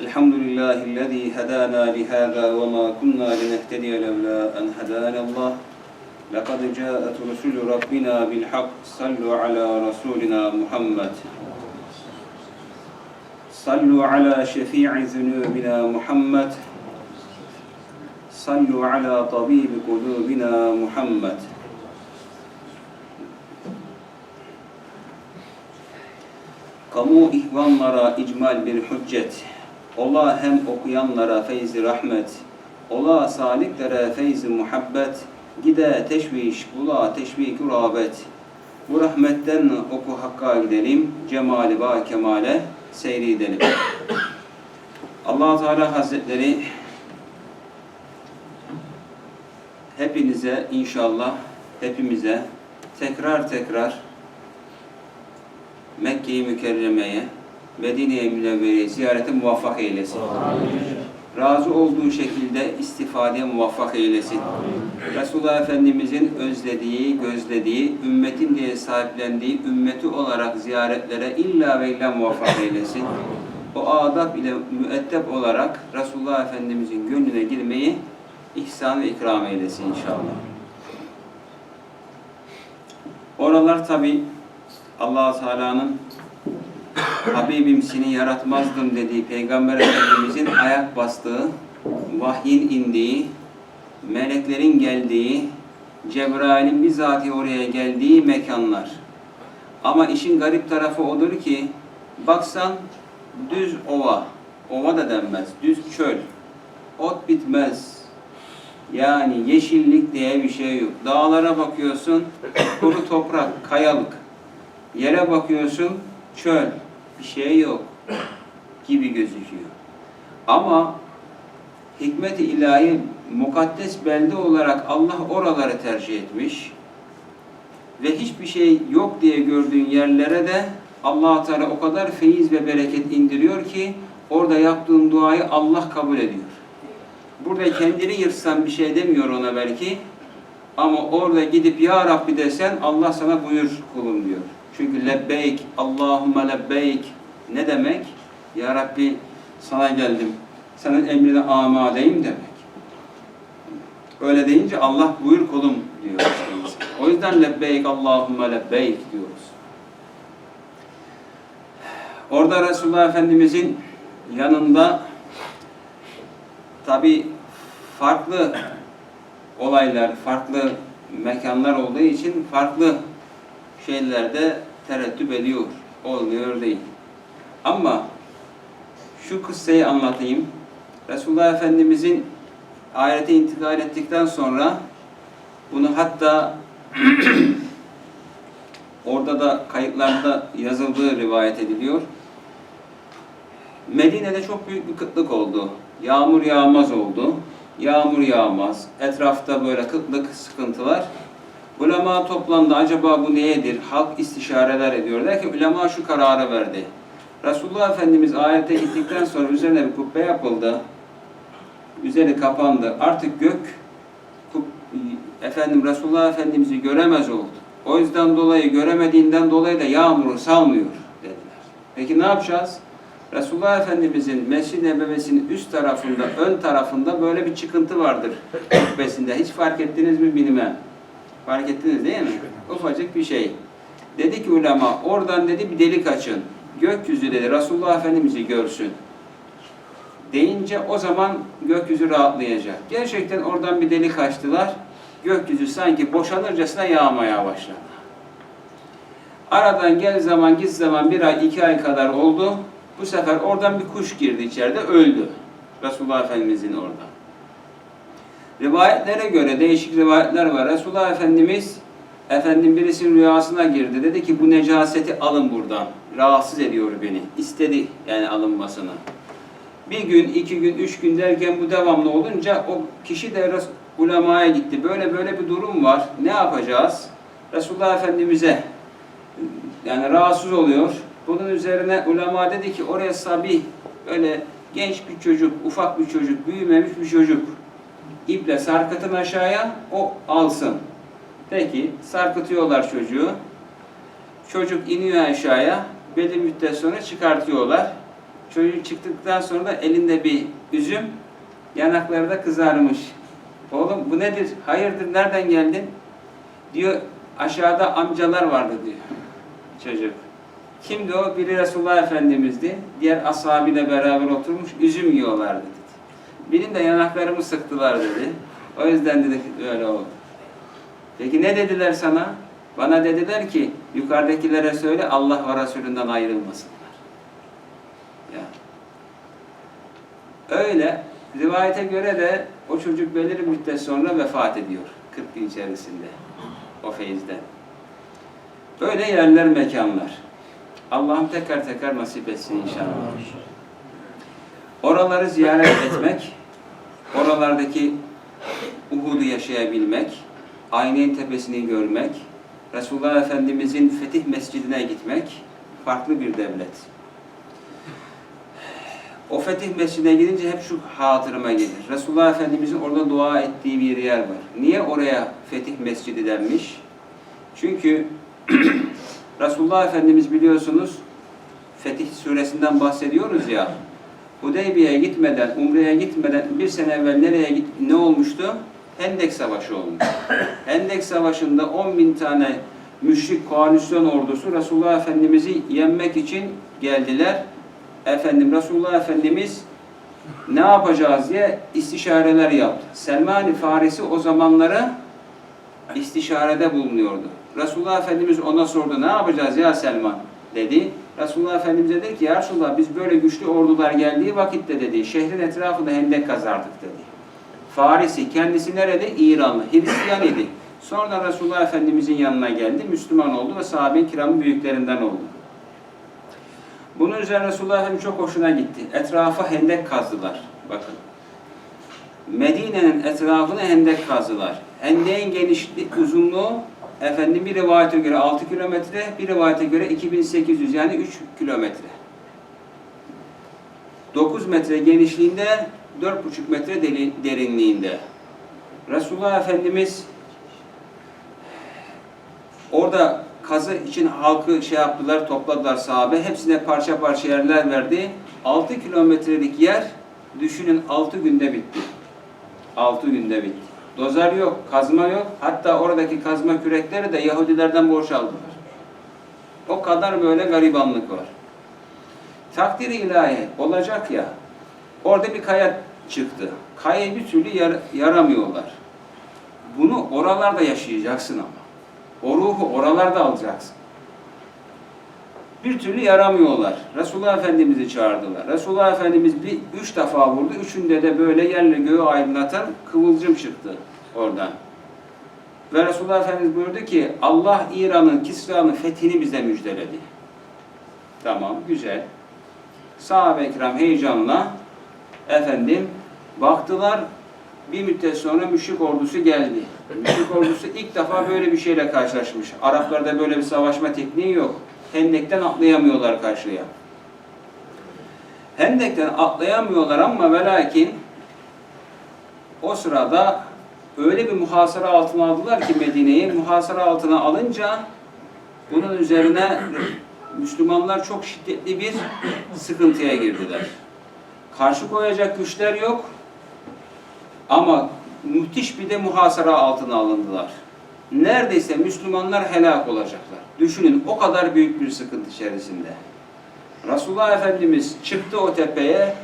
الحمد لله الذي هدانا لهذا وما كنا لنهتدي لولا أن هدانا الله. لقد جاءت رسل ربنا بالحق. صلوا على رسولنا محمد. صلوا على شفيع ذنوبنا محمد. صلوا على طبيب قلوبنا محمد. Kamu ihvanlara icmal bir hüccet. Ola hem okuyanlara feyzi rahmet. Ola saliklere feyzi muhabbet. Gide teşviş, bula teşvik rağbet. Bu rahmetten oku hakka gidelim. Cemali ba kemale seyredelim. allah Teala Hazretleri hepinize inşallah hepimize tekrar tekrar Mekke-i Mükerreme'ye, Medine-i Münevvere'ye ziyarete muvaffak eylesin. Razı olduğu şekilde istifadeye muvaffak eylesin. Resulullah Efendimizin özlediği, gözlediği, ümmetin diye sahiplendiği ümmeti olarak ziyaretlere illa ve illa muvaffak eylesin. O adab ile müeddep olarak Resulullah Efendimizin gönlüne girmeyi ihsan ve ikram eylesin inşallah. Oralar tabi allah Teala'nın Habibim seni yaratmazdım dediği Peygamber Efendimizin ayak bastığı, vahyin indiği, meleklerin geldiği, Cebrail'in bizatihi oraya geldiği mekanlar. Ama işin garip tarafı odur ki, baksan düz ova, ova da denmez, düz çöl, ot bitmez. Yani yeşillik diye bir şey yok. Dağlara bakıyorsun, kuru toprak, kayalık. Yere bakıyorsun, çöl, bir şey yok gibi gözüküyor. Ama hikmet-i ilahi mukaddes belde olarak Allah oraları tercih etmiş ve hiçbir şey yok diye gördüğün yerlere de allah Teala o kadar feyiz ve bereket indiriyor ki orada yaptığın duayı Allah kabul ediyor. Burada kendini yırtsan bir şey demiyor ona belki ama orada gidip Ya Rabbi desen Allah sana buyur kulum diyor. Çünkü lebbeyk, Allahümme lebbeyk ne demek? Ya Rabbi sana geldim. Senin emrine amadeyim demek. Öyle deyince Allah buyur kulum diyor. O yüzden lebbeyk, Allahümme lebbeyk diyoruz. Orada Resulullah Efendimizin yanında tabi farklı olaylar, farklı mekanlar olduğu için farklı şeylerde tereddüt ediyor. Olmuyor değil. Ama şu kıssayı anlatayım. Resulullah Efendimizin ahirete intikal ettikten sonra bunu hatta orada da kayıtlarda yazıldığı rivayet ediliyor. Medine'de çok büyük bir kıtlık oldu. Yağmur yağmaz oldu. Yağmur yağmaz. Etrafta böyle kıtlık, sıkıntılar. Ulema toplandı. Acaba bu neyedir? Halk istişareler ediyor. Derken ulema şu kararı verdi. Resulullah Efendimiz ayete gittikten sonra üzerine bir kubbe yapıldı. Üzeri kapandı. Artık gök efendim Resulullah Efendimiz'i göremez oldu. O yüzden dolayı göremediğinden dolayı da yağmuru salmıyor dediler. Peki ne yapacağız? Resulullah Efendimizin Mescid-i Nebevesi'nin üst tarafında, ön tarafında böyle bir çıkıntı vardır kubbesinde. Hiç fark ettiniz mi bilmem. Fark ettiniz değil mi? Ufacık bir şey. Dedi ki ulema, oradan dedi bir delik açın. Gökyüzü dedi, Resulullah Efendimiz'i görsün. Deyince o zaman gökyüzü rahatlayacak. Gerçekten oradan bir delik açtılar. Gökyüzü sanki boşanırcasına yağmaya başladı. Aradan gel zaman git zaman bir ay iki ay kadar oldu. Bu sefer oradan bir kuş girdi içeride öldü. Resulullah Efendimizin orada. Rivayetlere göre değişik rivayetler var. Resulullah Efendimiz efendim birisinin rüyasına girdi. Dedi ki bu necaseti alın buradan. Rahatsız ediyor beni. İstedi yani alınmasını. Bir gün, iki gün, üç gün derken bu devamlı olunca o kişi de ulemaya gitti. Böyle böyle bir durum var. Ne yapacağız? Resulullah Efendimiz'e yani rahatsız oluyor. Bunun üzerine ulema dedi ki oraya sabi böyle genç bir çocuk, ufak bir çocuk, büyümemiş bir çocuk iple sarkıtın aşağıya o alsın. Peki sarkıtıyorlar çocuğu. Çocuk iniyor aşağıya. Belli müddet sonra çıkartıyorlar. Çocuk çıktıktan sonra da elinde bir üzüm, yanakları da kızarmış. Oğlum bu nedir? Hayırdır? Nereden geldin? Diyor aşağıda amcalar vardı diyor çocuk. Kimdi o? Biri Resulullah Efendimiz'di. Diğer ashabıyla beraber oturmuş üzüm yiyorlardı Birinin de yanaklarımı sıktılar dedi. O yüzden dedi öyle oldu. Peki ne dediler sana? Bana dediler ki yukarıdakilere söyle Allah ve Resulünden ayrılmasınlar. Ya. Öyle rivayete göre de o çocuk belirli bir müddet sonra vefat ediyor. 40 gün içerisinde o feyizden. Böyle yerler, mekanlar. Allah'ım tekrar tekrar nasip etsin inşallah. Oraları ziyaret etmek, oralardaki Uhud'u yaşayabilmek, Aynen tepesini görmek, Resulullah Efendimizin Fetih Mescidine gitmek farklı bir devlet. O Fetih Mescidine gidince hep şu hatırıma gelir. Resulullah Efendimizin orada dua ettiği bir yer var. Niye oraya Fetih Mescidi denmiş? Çünkü Resulullah Efendimiz biliyorsunuz Fetih suresinden bahsediyoruz ya. Hudeybiye'ye gitmeden, Umre'ye gitmeden bir sene evvel nereye git ne olmuştu? Hendek Savaşı olmuş. Hendek Savaşı'nda 10 bin tane müşrik koalisyon ordusu Resulullah Efendimiz'i yenmek için geldiler. Efendim Resulullah Efendimiz ne yapacağız diye istişareler yaptı. Selman-ı Farisi o zamanları istişarede bulunuyordu. Resulullah Efendimiz ona sordu ne yapacağız ya Selman dedi. Resulullah Efendimiz dedi ki ya Resulullah biz böyle güçlü ordular geldiği vakitte dedi şehrin etrafında hendek kazardık dedi. Farisi kendisi nerede? İranlı. Hristiyan idi. Sonra Resulullah Efendimizin yanına geldi. Müslüman oldu ve sahabe-i kiramın büyüklerinden oldu. Bunun üzerine Resulullah Efendimiz çok hoşuna gitti. Etrafa hendek kazdılar. Bakın. Medine'nin etrafını hendek kazdılar. Hendeğin genişliği, uzunluğu efendim bir rivayete göre 6 kilometre, bir rivayete göre 2800 yani 3 kilometre. 9 metre genişliğinde, 4,5 metre derinliğinde. Resulullah Efendimiz orada kazı için halkı şey yaptılar, topladılar sahabe. Hepsine parça parça yerler verdi. 6 kilometrelik yer düşünün 6 günde bitti. 6 günde bitti. Dozer yok, kazma yok. Hatta oradaki kazma kürekleri de Yahudilerden borç aldılar. O kadar böyle garibanlık var. Takdir-i ilahi olacak ya. Orada bir kaya çıktı. Kayayı bir türlü yar- yaramıyorlar. Bunu oralarda yaşayacaksın ama. O ruhu oralarda alacaksın. Bir türlü yaramıyorlar. Resulullah Efendimiz'i çağırdılar. Resulullah Efendimiz bir üç defa vurdu. Üçünde de böyle yerle göğü aydınlatan kıvılcım çıktı oradan. Ve Resulullah Efendimiz buyurdu ki Allah İran'ın, Kisra'nın fethini bize müjdeledi. Tamam, güzel. Sahabe-i kiram heyecanla efendim baktılar bir müddet sonra müşrik ordusu geldi. Müşrik ordusu ilk defa böyle bir şeyle karşılaşmış. Araplarda böyle bir savaşma tekniği yok. Hendekten atlayamıyorlar karşıya. Hendekten atlayamıyorlar ama ve lakin o sırada öyle bir muhasara altına aldılar ki Medine'yi muhasara altına alınca bunun üzerine Müslümanlar çok şiddetli bir sıkıntıya girdiler. Karşı koyacak güçler yok ama müthiş bir de muhasara altına alındılar. Neredeyse Müslümanlar helak olacaklar. Düşünün o kadar büyük bir sıkıntı içerisinde. Resulullah Efendimiz çıktı o tepeye,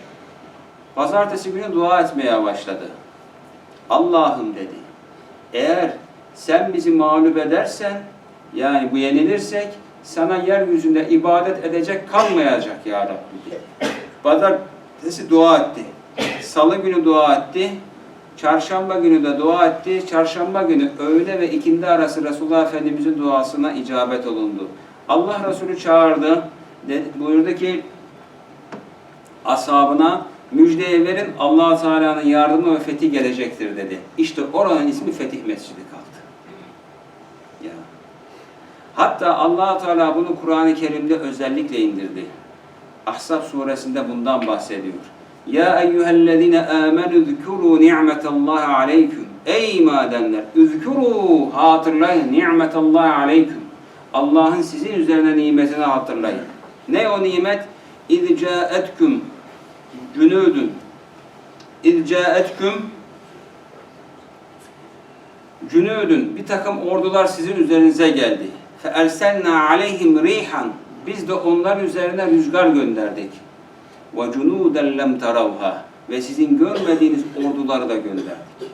pazartesi günü dua etmeye başladı. Allah'ım dedi, eğer sen bizi mağlup edersen, yani bu yenilirsek, sana yeryüzünde ibadet edecek kalmayacak ya Rabbi dedi. Pazartesi dua etti. Salı günü dua etti. Çarşamba günü de dua etti. Çarşamba günü öğle ve ikindi arası Resulullah Efendimizin duasına icabet olundu. Allah Resulü çağırdı. De, buyurdu ki ashabına müjdeye verin allah Teala'nın yardımı ve fethi gelecektir dedi. İşte oranın ismi Fetih Mescidi kaldı. Ya. Hatta allah Teala bunu Kur'an-ı Kerim'de özellikle indirdi. Ahzab suresinde bundan bahsediyor. Ya eyyühellezine amenu zkuru ni'metallahi aleyküm. Ey madenler, üzkuru hatırlayın ni'metallahi aleyküm. Allah'ın sizin üzerine nimetini hatırlayın. Ne o nimet? اِذْ cünüdün ircaetküm cünüdün bir takım ordular sizin üzerinize geldi. Fe erselna aleyhim rihan biz de onlar üzerine rüzgar gönderdik. Ve cunuden lem taravha ve sizin görmediğiniz orduları da gönderdik.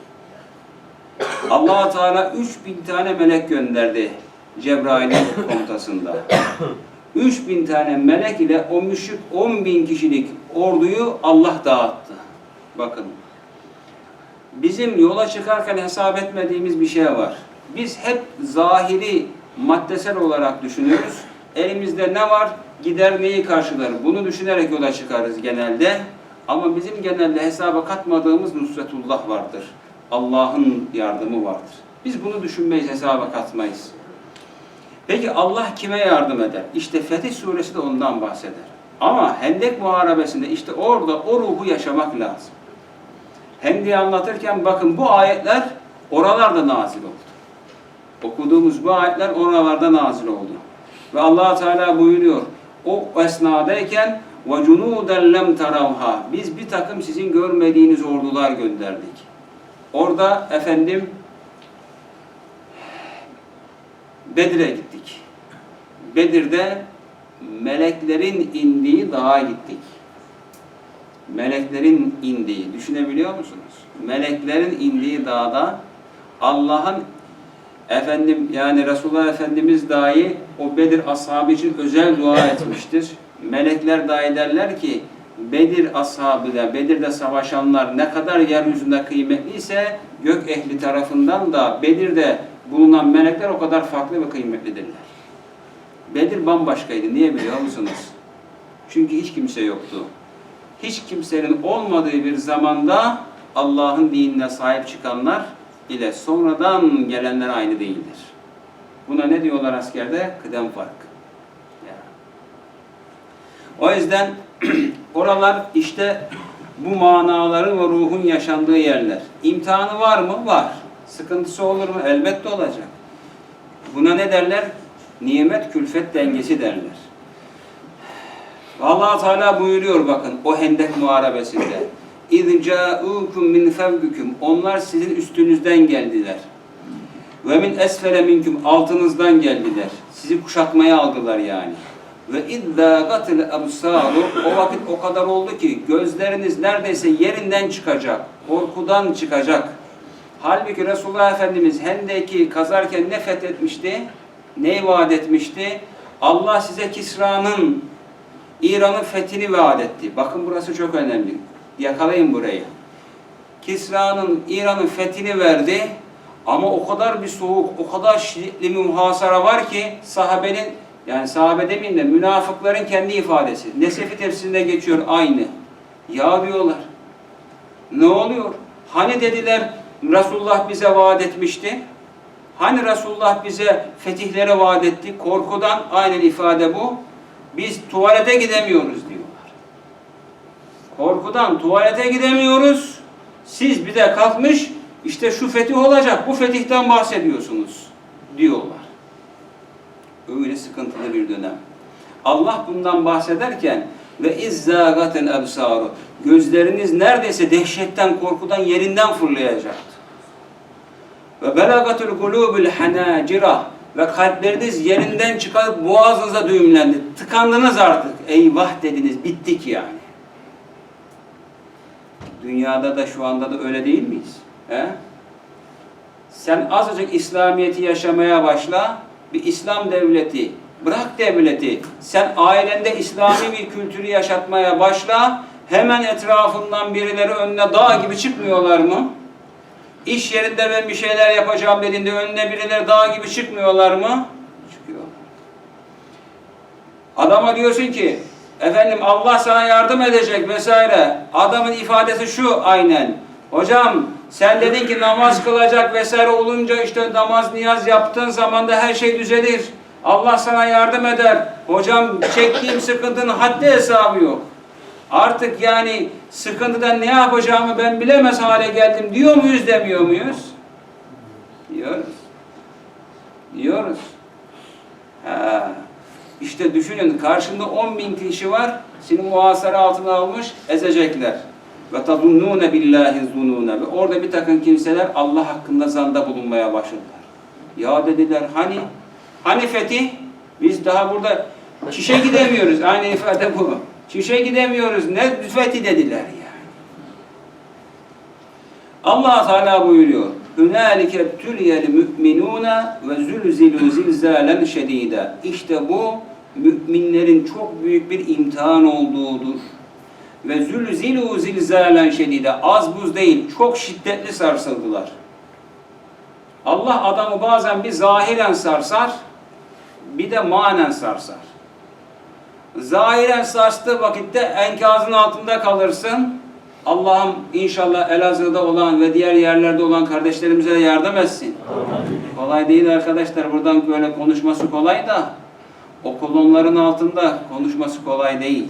Allah Teala 3000 tane melek gönderdi Cebrail'in komutasında. 3000 tane melek ile o müşrik 10 bin kişilik orduyu Allah dağıttı. Bakın. Bizim yola çıkarken hesap etmediğimiz bir şey var. Biz hep zahiri maddesel olarak düşünüyoruz. Elimizde ne var? Gider neyi karşılar? Bunu düşünerek yola çıkarız genelde. Ama bizim genelde hesaba katmadığımız Nusretullah vardır. Allah'ın yardımı vardır. Biz bunu düşünmeyiz, hesaba katmayız. Peki Allah kime yardım eder? İşte Fetih Suresi de ondan bahseder. Ama Hendek Muharebesi'nde işte orada o ruhu yaşamak lazım. Hendek'i anlatırken bakın bu ayetler oralarda nazil oldu. Okuduğumuz bu ayetler oralarda nazil oldu. Ve allah Teala buyuruyor, o esnadayken وَجُنُودًا lem taravha Biz bir takım sizin görmediğiniz ordular gönderdik. Orada efendim Bedir'e gittik. Bedir'de meleklerin indiği dağa gittik. Meleklerin indiği, düşünebiliyor musunuz? Meleklerin indiği dağda Allah'ın efendim yani Resulullah Efendimiz dahi o Bedir ashabı için özel dua etmiştir. Melekler dahi derler ki Bedir ashabıyla Bedir'de savaşanlar ne kadar yeryüzünde kıymetliyse gök ehli tarafından da Bedir'de bulunan melekler o kadar farklı ve kıymetlidirler. Bedir bambaşkaydı. Niye biliyor musunuz? Çünkü hiç kimse yoktu. Hiç kimsenin olmadığı bir zamanda Allah'ın dinine sahip çıkanlar ile sonradan gelenler aynı değildir. Buna ne diyorlar askerde? Kıdem fark. O yüzden oralar işte bu manaların ve ruhun yaşandığı yerler. İmtihanı var mı? Var. Sıkıntısı olur mu? Elbette olacak. Buna ne derler? Nimet külfet dengesi derler. Allah Teala buyuruyor bakın o Hendek muharebesinde. İzca'ukum min fevküküm. Onlar sizin üstünüzden geldiler. Ve min esfele minküm altınızdan geldiler. Sizi kuşatmaya aldılar yani. Ve iddâgatil ebsâru o vakit o kadar oldu ki gözleriniz neredeyse yerinden çıkacak, korkudan çıkacak. Halbuki Resulullah Efendimiz Hendek'i kazarken ne fethetmişti? Neyi vaat etmişti? Allah size Kisra'nın İran'ın fethini vaat etti. Bakın burası çok önemli. Yakalayın burayı. Kisra'nın İran'ın fethini verdi. Ama o kadar bir soğuk, o kadar şiddetli muhasara var ki sahabenin, yani sahabe demeyeyim de münafıkların kendi ifadesi. Nesefi tefsirinde geçiyor aynı. Ya diyorlar. Ne oluyor? Hani dediler Resulullah bize vaat etmişti. Hani Resulullah bize fetihlere vaat etti. Korkudan aynen ifade bu. Biz tuvalete gidemiyoruz diyorlar. Korkudan tuvalete gidemiyoruz. Siz bir de kalkmış işte şu fetih olacak. Bu fetihten bahsediyorsunuz diyorlar. Öyle sıkıntılı bir dönem. Allah bundan bahsederken ve izzagaten ebsaru gözleriniz neredeyse dehşetten korkudan yerinden fırlayacaktı. Ve belagatul kulubul hanacira ve kalpleriniz yerinden çıkarıp boğazınıza düğümlendi. Tıkandınız artık. Eyvah dediniz. Bittik yani. Dünyada da şu anda da öyle değil miyiz? He? Sen azıcık İslamiyet'i yaşamaya başla. Bir İslam devleti, bırak devleti. Sen ailende İslami bir kültürü yaşatmaya başla. Hemen etrafından birileri önüne dağ gibi çıkmıyorlar mı? İş yerinde ben bir şeyler yapacağım dediğinde önüne birileri dağ gibi çıkmıyorlar mı? Çıkıyorlar. Adama diyorsun ki efendim Allah sana yardım edecek vesaire. Adamın ifadesi şu aynen. Hocam sen dedin ki namaz kılacak vesaire olunca işte namaz niyaz yaptığın zaman da her şey düzelir. Allah sana yardım eder. Hocam çektiğim sıkıntının haddi hesabı yok. Artık yani sıkıntıdan ne yapacağımı ben bilemez hale geldim diyor muyuz demiyor muyuz? Diyoruz. Diyoruz. Ha. İşte düşünün karşında 10 bin kişi var, seni muhasara altına almış, ezecekler. Ve tazunnûne billahi zunûne. Ve orada bir takım kimseler Allah hakkında zanda bulunmaya başladılar. Ya dediler hani, hani fetih? Biz daha burada çişe gidemiyoruz. Aynı ifade bu. Çişe gidemiyoruz. Ne fethi dediler yani. Allah Teala buyuruyor. Hünalike tüliyel müminune ve zülzilu zilzalen şedide. İşte bu müminlerin çok büyük bir imtihan olduğudur. Ve zülzilu zilzalen şedide. Az buz değil, çok şiddetli sarsıldılar. Allah adamı bazen bir zahiren sarsar, bir de manen sarsar. Zahiren sarstığı vakitte enkazın altında kalırsın. Allah'ım inşallah Elazığ'da olan ve diğer yerlerde olan kardeşlerimize de yardım etsin. Kolay değil arkadaşlar. Buradan böyle konuşması kolay da o kolonların altında konuşması kolay değil.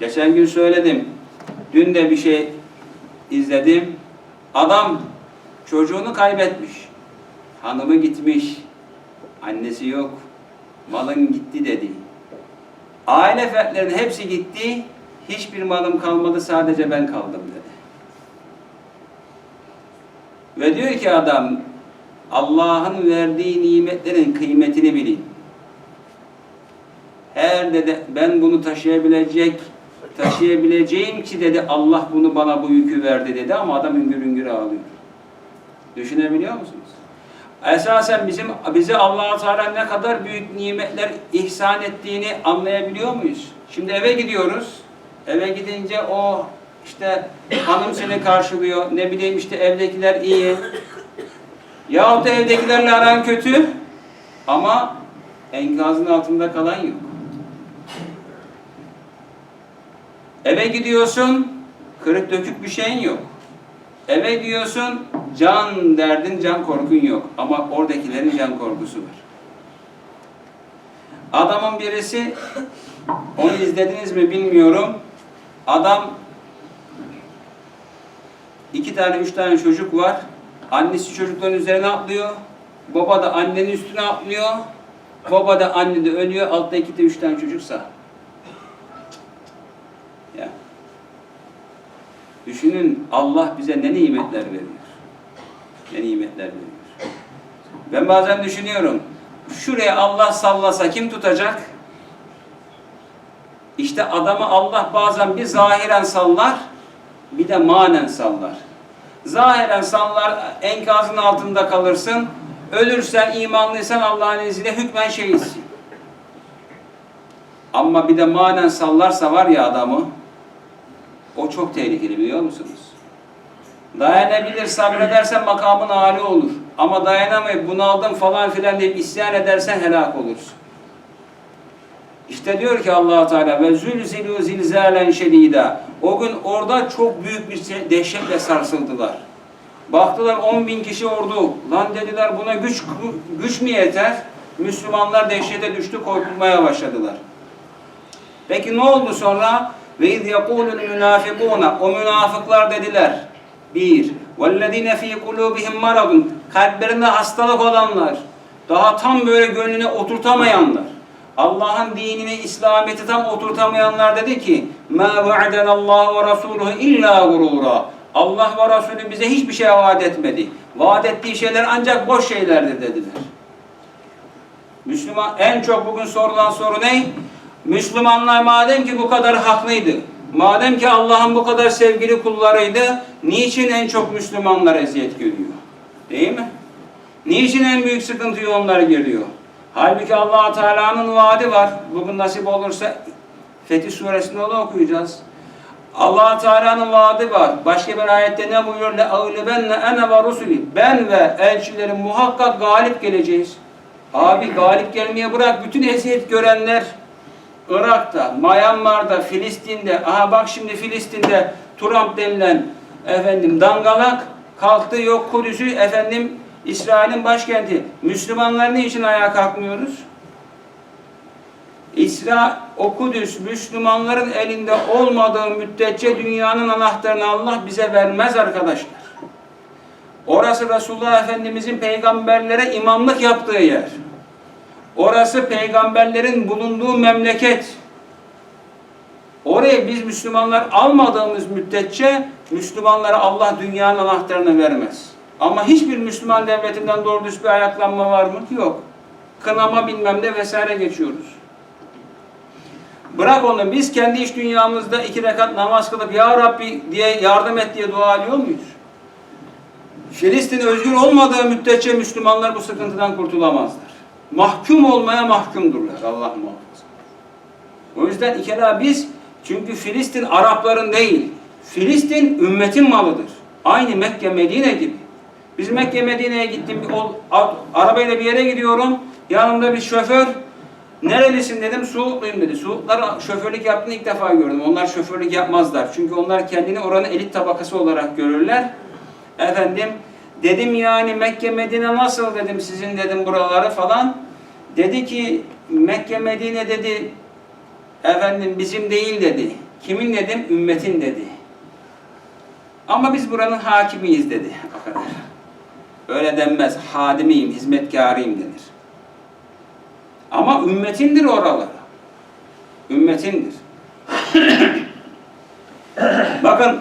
Geçen gün söyledim. Dün de bir şey izledim. Adam çocuğunu kaybetmiş. Hanımı gitmiş. Annesi yok. Malın gitti dedi. Aile fertlerinin hepsi gitti. Hiçbir malım kalmadı sadece ben kaldım dedi. Ve diyor ki adam Allah'ın verdiği nimetlerin kıymetini bilin. Eğer dedi ben bunu taşıyabilecek taşıyabileceğim ki dedi Allah bunu bana bu yükü verdi dedi ama adam üngür üngür ağlıyor. Düşünebiliyor musunuz? Esasen bizim bize Allah Teala ne kadar büyük nimetler ihsan ettiğini anlayabiliyor muyuz? Şimdi eve gidiyoruz. Eve gidince o işte hanım seni karşılıyor. Ne bileyim işte evdekiler iyi. Yahut da evdekilerle aran kötü ama enkazın altında kalan yok. Eve gidiyorsun, kırık dökük bir şeyin yok. Eve gidiyorsun, can derdin, can korkun yok. Ama oradakilerin can korkusu var. Adamın birisi, onu izlediniz mi bilmiyorum. Adam, iki tane, üç tane çocuk var. Annesi çocukların üzerine atlıyor. Baba da annenin üstüne atlıyor. Baba da anne de ölüyor. Altta iki de üç tane çocuk sağ. Ya. Düşünün Allah bize ne nimetler veriyor. Ne nimetler veriyor. Ben bazen düşünüyorum. Şuraya Allah sallasa kim tutacak? İşte adamı Allah bazen bir zahiren sallar, bir de manen sallar. Zahiren sallar, enkazın altında kalırsın. Ölürsen, imanlıysan Allah'ın izniyle hükmen şehitsin. Ama bir de manen sallarsa var ya adamı, o çok tehlikeli biliyor musunuz? Dayanabilir, sabredersen makamın âli olur. Ama dayanamayıp bunaldım falan filan deyip isyan edersen helak olursun. İşte diyor ki allah Teala ve zülzilu zilzalen şedida. O gün orada çok büyük bir dehşetle sarsıldılar. Baktılar 10 bin kişi ordu. Lan dediler buna güç güç mü yeter? Müslümanlar dehşete düştü, korkulmaya başladılar. Peki ne oldu sonra? Ve iz yekulul münafikuna o münafıklar dediler. Bir. Vellezine fi kulubihim maradun kalplerinde hastalık olanlar. Daha tam böyle gönlüne oturtamayanlar. Allah'ın dinini, İslamiyet'i tam oturtamayanlar dedi ki: "Ma va'adanallahu ve rasuluhu illa gurura." Allah ve Resulü bize hiçbir şey vaat etmedi. Vaat ettiği şeyler ancak boş şeylerdir dediler. Müslüman en çok bugün sorulan soru ne? Müslümanlar madem ki bu kadar haklıydı, madem ki Allah'ın bu kadar sevgili kullarıydı, niçin en çok Müslümanlar eziyet görüyor? Değil mi? Niçin en büyük sıkıntıyı onlar geliyor? Halbuki allah Teala'nın vaadi var. Bugün nasip olursa Fetih Suresinde onu okuyacağız. allah Teala'nın vaadi var. Başka bir ayette ne buyuruyor? لَاَغْلِبَنَّ اَنَا وَرُسُلِي Ben ve elçilerim muhakkak galip geleceğiz. Abi galip gelmeye bırak. Bütün eziyet görenler Irak'ta, Myanmar'da, Filistin'de, aha bak şimdi Filistin'de Trump denilen efendim dangalak kalktı yok Kudüs'ü efendim İsrail'in başkenti. Müslümanlar ne için ayağa kalkmıyoruz? İsra, o Kudüs Müslümanların elinde olmadığı müddetçe dünyanın anahtarını Allah bize vermez arkadaşlar. Orası Resulullah Efendimizin peygamberlere imamlık yaptığı yer. Orası peygamberlerin bulunduğu memleket. Oraya biz Müslümanlar almadığımız müddetçe Müslümanlara Allah dünyanın anahtarını vermez. Ama hiçbir Müslüman devletinden doğru düz bir ayaklanma var mı? Yok. Kınama bilmem ne vesaire geçiyoruz. Bırak onu biz kendi iş dünyamızda iki rekat namaz kılıp Ya Rabbi diye yardım et diye dua ediyor muyuz? Filistin özgür olmadığı müddetçe Müslümanlar bu sıkıntıdan kurtulamazlar. Mahkum olmaya mahkumdurlar Allah muhafaza. O yüzden ikela biz çünkü Filistin Arapların değil. Filistin ümmetin malıdır. Aynı Mekke Medine gibi. Biz Mekke Medine'ye gittim. bir ol- arabayla bir yere gidiyorum. Yanımda bir şoför. Nerelisin dedim. Suutluyum dedi. Suudlar şoförlük yaptığını ilk defa gördüm. Onlar şoförlük yapmazlar. Çünkü onlar kendini oranın elit tabakası olarak görürler. Efendim dedim yani Mekke Medine nasıl dedim sizin dedim buraları falan. Dedi ki Mekke Medine dedi efendim bizim değil dedi. Kimin dedim? Ümmetin dedi. Ama biz buranın hakimiyiz dedi. O kadar. Öyle denmez. Hadimiyim, hizmetkarıyım denir. Ama ümmetindir oralar. Ümmetindir. Bakın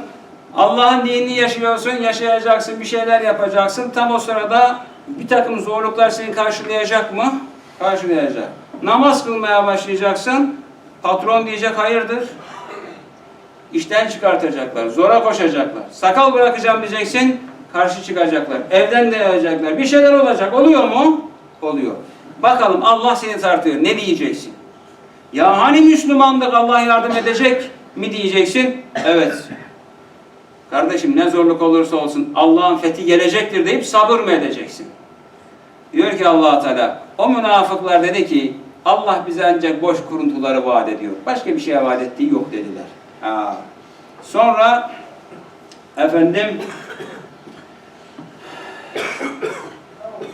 Allah'ın dinini yaşıyorsun, yaşayacaksın, bir şeyler yapacaksın. Tam o sırada bir takım zorluklar seni karşılayacak mı? Karşılayacak. Namaz kılmaya başlayacaksın. Patron diyecek hayırdır? İşten çıkartacaklar, zora koşacaklar. Sakal bırakacağım diyeceksin, karşı çıkacaklar. Evden de yayacaklar. Bir şeyler olacak. Oluyor mu? Oluyor. Bakalım Allah seni tartıyor. Ne diyeceksin? Ya hani Müslümandık Allah yardım edecek mi diyeceksin? Evet. Kardeşim ne zorluk olursa olsun Allah'ın fethi gelecektir deyip sabır mı edeceksin? Diyor ki allah Teala o münafıklar dedi ki Allah bize ancak boş kuruntuları vaat ediyor. Başka bir şeye vaat ettiği yok dediler. Ha. Sonra efendim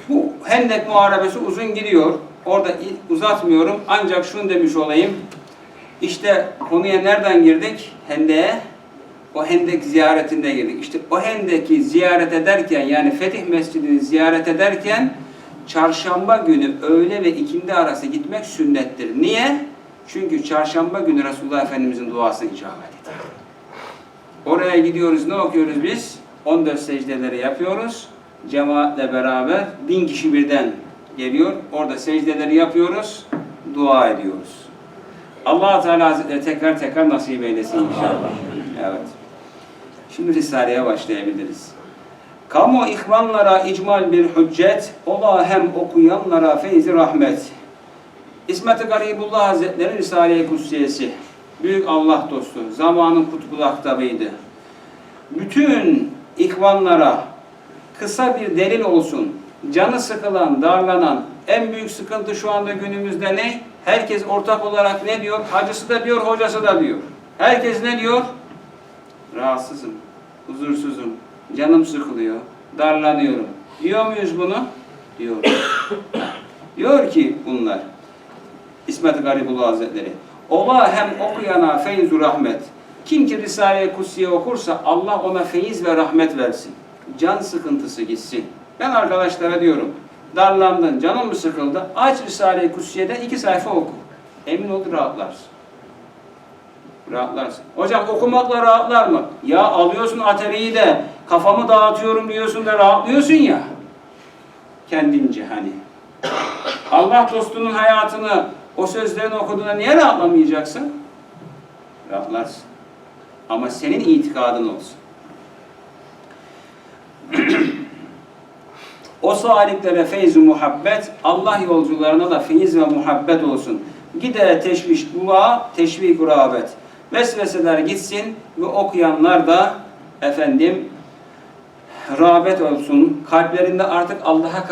bu Hendek Muharebesi uzun gidiyor. Orada uzatmıyorum. Ancak şunu demiş olayım. İşte konuya nereden girdik? Hendek'e. O Hendek ziyaretinde girdik. İşte o Hendek'i ziyaret ederken yani Fetih Mescidi'ni ziyaret ederken çarşamba günü öğle ve ikindi arası gitmek sünnettir. Niye? Çünkü çarşamba günü Resulullah Efendimizin duası icabet eder. Oraya gidiyoruz, ne okuyoruz biz? 14 secdeleri yapıyoruz. Cemaatle beraber bin kişi birden geliyor. Orada secdeleri yapıyoruz, dua ediyoruz. allah Teala Hazretleri tekrar tekrar nasip eylesin inşallah. Evet. Şimdi Risale'ye başlayabiliriz. Kamu ihvanlara icmal bir hüccet, ola hem okuyanlara feyzi rahmet. İsmet-i Garibullah Hazretleri Risale-i Kutsiyesi. Büyük Allah dostu, zamanın kutbul aktabıydı. Bütün ihvanlara kısa bir delil olsun. Canı sıkılan, darlanan, en büyük sıkıntı şu anda günümüzde ne? Herkes ortak olarak ne diyor? Hacısı da diyor, hocası da diyor. Herkes ne diyor? Rahatsızım, huzursuzum, canım sıkılıyor, darlanıyorum. Diyor muyuz bunu? Diyor. diyor ki bunlar. İsmet Garibullah Hazretleri. Ola hem okuyana feyzu rahmet. Kim ki Risale-i Kutsiye okursa Allah ona feyiz ve rahmet versin. Can sıkıntısı gitsin. Ben arkadaşlara diyorum. Darlandın, canın mı sıkıldı? Aç Risale-i Kutsiye'de iki sayfa oku. Emin ol rahatlarsın. Rahatlarsın. Hocam okumakla rahatlar mı? Ya alıyorsun atariyi de kafamı dağıtıyorum diyorsun da rahatlıyorsun ya. Kendince hani. Allah dostunun hayatını o sözlerini okuduğunda niye rahatlamayacaksın? Rahatlarsın. Ama senin itikadın olsun. o saliklere feyz muhabbet, Allah yolcularına da feyiz ve muhabbet olsun. Gide teşviş dua, teşvik rağbet. Vesveseler gitsin ve okuyanlar da efendim rağbet olsun. Kalplerinde artık Allah'a